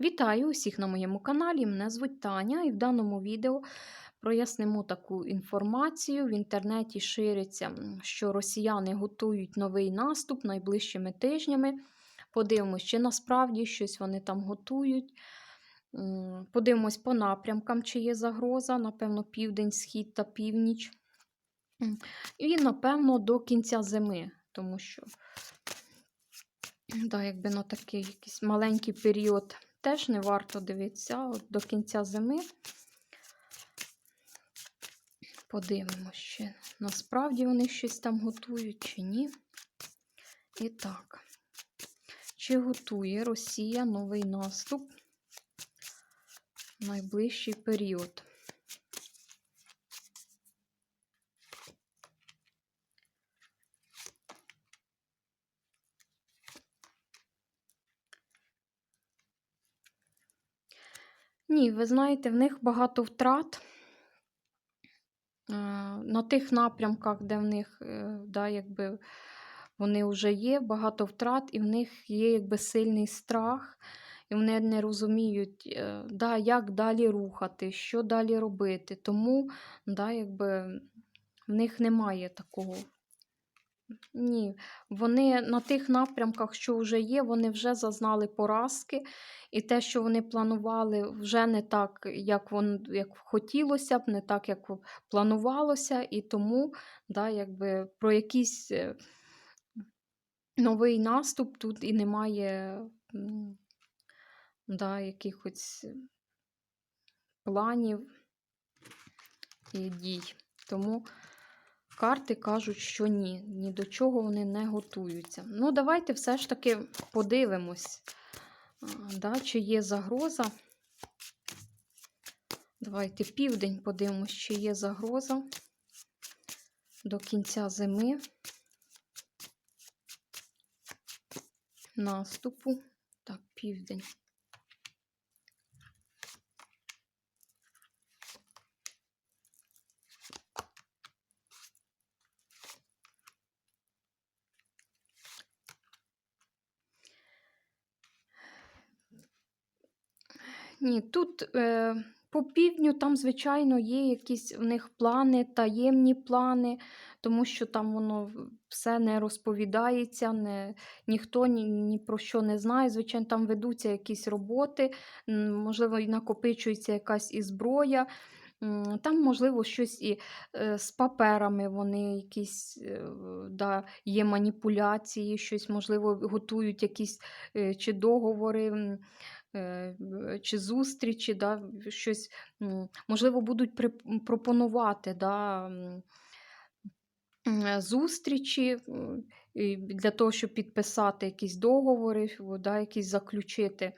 Вітаю усіх на моєму каналі. Мене звуть Таня, і в даному відео прояснимо таку інформацію. В інтернеті шириться, що росіяни готують новий наступ найближчими тижнями. Подивимось, чи насправді щось вони там готують. Подивимось по напрямкам, чи є загроза, напевно, південь, схід та північ. І, напевно, до кінця зими, тому що да, якби на такий якийсь маленький період теж не варто дивитися до кінця зими. Подивимося, чи насправді вони щось там готують чи ні. І так, чи готує Росія новий наступ в найближчий період? Ні, ви знаєте, в них багато втрат е, на тих напрямках, де в них е, да, якби вони вже є, багато втрат, і в них є якби сильний страх, і вони не розуміють, е, да, як далі рухати, що далі робити. Тому да, якби, в них немає такого. Ні, вони на тих напрямках, що вже є, вони вже зазнали поразки, і те, що вони планували, вже не так, як вон, як хотілося б, не так, як планувалося, і тому да, якби, про якийсь е, новий наступ тут і немає да, якихось планів і дій. Тому карти кажуть, що ні, ні до чого вони не готуються. Ну, давайте все ж таки подивимось, да, чи є загроза. Давайте південь подивимось, чи є загроза до кінця зими. Наступу. Так, південь. Ні, тут е, по півдню там, звичайно, є якісь в них плани, таємні плани, тому що там воно все не розповідається, не, ніхто ні, ні про що не знає. Звичайно, там ведуться якісь роботи, можливо, і накопичується якась і зброя. Там, можливо, щось і е, з паперами вони якісь е, да, є маніпуляції, щось, можливо, готують якісь е, чи договори. Е, чи зустрічі, да, щось, можливо, будуть пропонувати да, е, зустрічі для того, щоб підписати якісь договори, да, якісь заключити.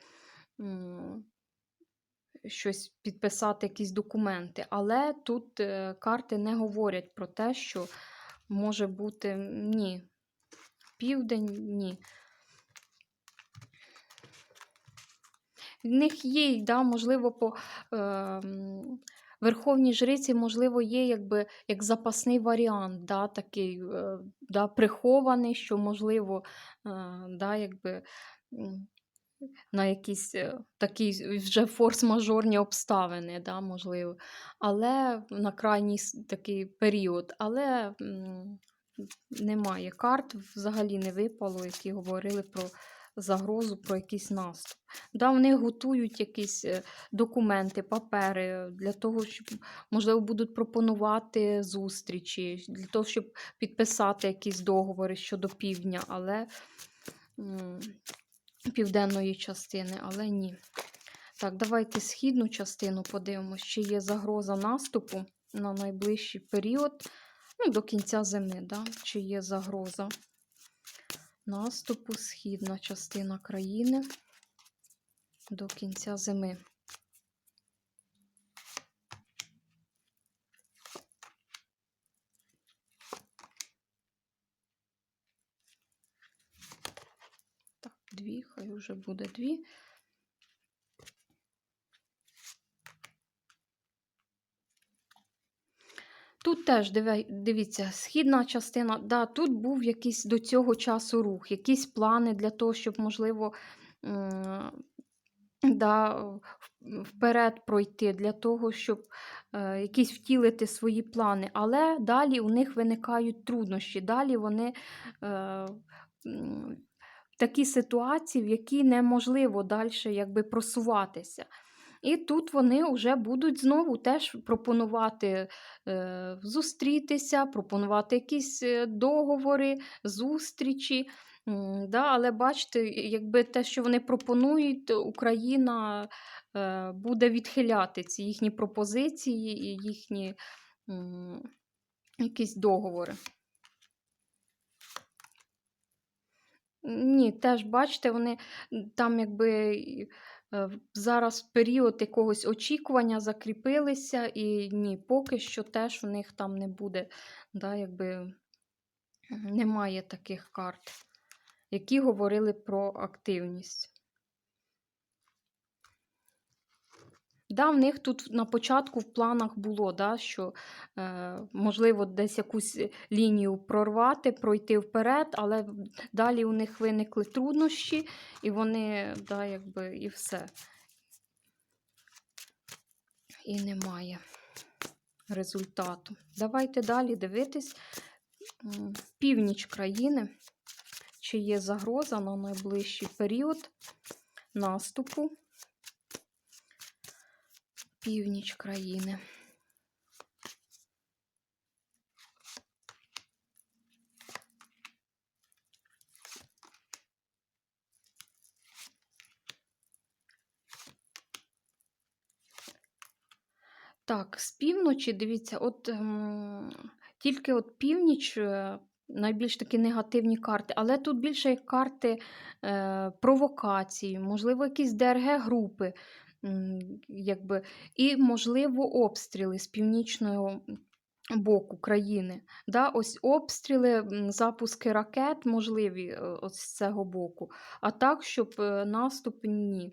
Щось підписати, якісь документи. Але тут е, карти не говорять про те, що може бути ні. Південь ні. В них є, да, можливо, по е, Верховній Жриці, можливо, є якби як запасний варіант, да, такий е, да, прихований, що, можливо, е, да, якби, на якісь е, такі вже форс-мажорні обставини, да, можливо. Але на крайній такий період. Але м, немає карт, взагалі не випало, які говорили про загрозу, про якийсь наступ. Да, вони готують якісь е, документи, папери для того, щоб, можливо, будуть пропонувати зустрічі, для того, щоб підписати якісь договори щодо півдня, але південної частини, але ні. Так, давайте східну частину подивимось, чи є загроза наступу на найближчий період, ну, до кінця зими, да? чи є загроза наступу, східна частина країни до кінця зими. Так, дві, хай вже буде дві. Тут теж дивіться, східна частина, да, тут був якийсь до цього часу рух, якісь плани для того, щоб, можливо, да, вперед пройти для того, щоб е, якісь втілити свої плани. Але далі у них виникають труднощі. Далі вони е, такі ситуації, в які неможливо далі якби, просуватися. І тут вони вже будуть знову теж пропонувати е, зустрітися, пропонувати якісь е, договори, зустрічі. Да, але бачите, якби те, що вони пропонують, Україна е, буде відхиляти ці їхні пропозиції і їхні м, якісь договори. Ні, теж бачите, вони там якби е, зараз період якогось очікування закріпилися, і ні, поки що теж у них там не буде, да, якби немає таких карт, які говорили про активність. Да, в них тут на початку в планах було, да, що е, можливо десь якусь лінію прорвати, пройти вперед, але далі у них виникли труднощі, і вони, да, якби, і все. І немає результату. Давайте далі дивитись північ країни, чи є загроза на найближчий період наступу північ країни. Так, з півночі, дивіться, от ем, тільки от північ е, найбільш такі негативні карти, але тут більше карти е, провокації, можливо, якісь ДРГ-групи, якби, і, можливо, обстріли з північного боку країни. Да, ось обстріли, запуски ракет можливі е, от з цього боку, а так, щоб е, наступ ні.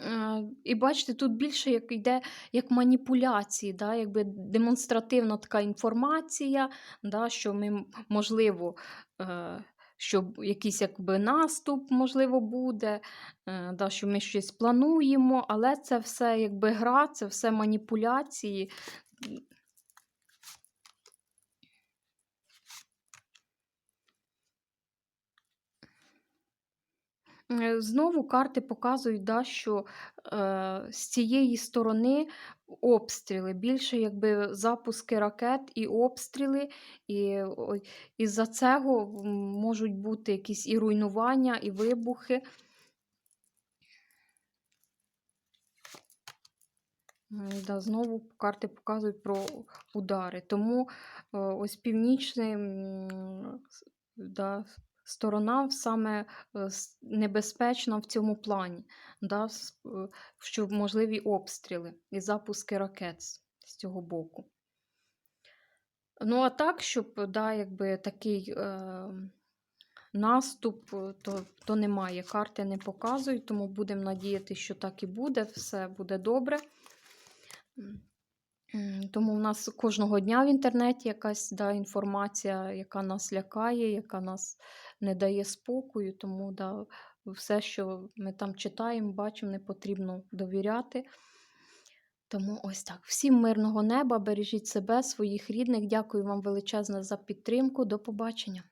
Е, І бачите, тут більше як йде як маніпуляції, да, якби демонстративна така інформація, да, що ми, можливо, що якийсь якби наступ, можливо, буде, е, да, що ми щось плануємо, але це все якби гра, це все маніпуляції. Е, Знову карти показують, да, що е, з цієї сторони обстріли, більше якби запуски ракет і обстріли, і із-за цього можуть бути якісь і руйнування, і вибухи. Да, знову карти показують про удари. Тому е, ось північна м, да, сторона саме е, небезпечна в цьому плані, да, е, що можливі обстріли і запуски ракет з цього боку. Ну, а так, щоб да, якби такий е, наступ, то, то немає. Карти не показують, тому будемо надіятися, що так і буде, все буде добре. Тому в нас кожного дня в інтернеті якась да, інформація, яка нас лякає, яка нас не дає спокою. Тому да, все, що ми там читаємо, бачимо, не потрібно довіряти. Тому ось так. Всім мирного неба, бережіть себе, своїх рідних. Дякую вам величезне за підтримку. До побачення.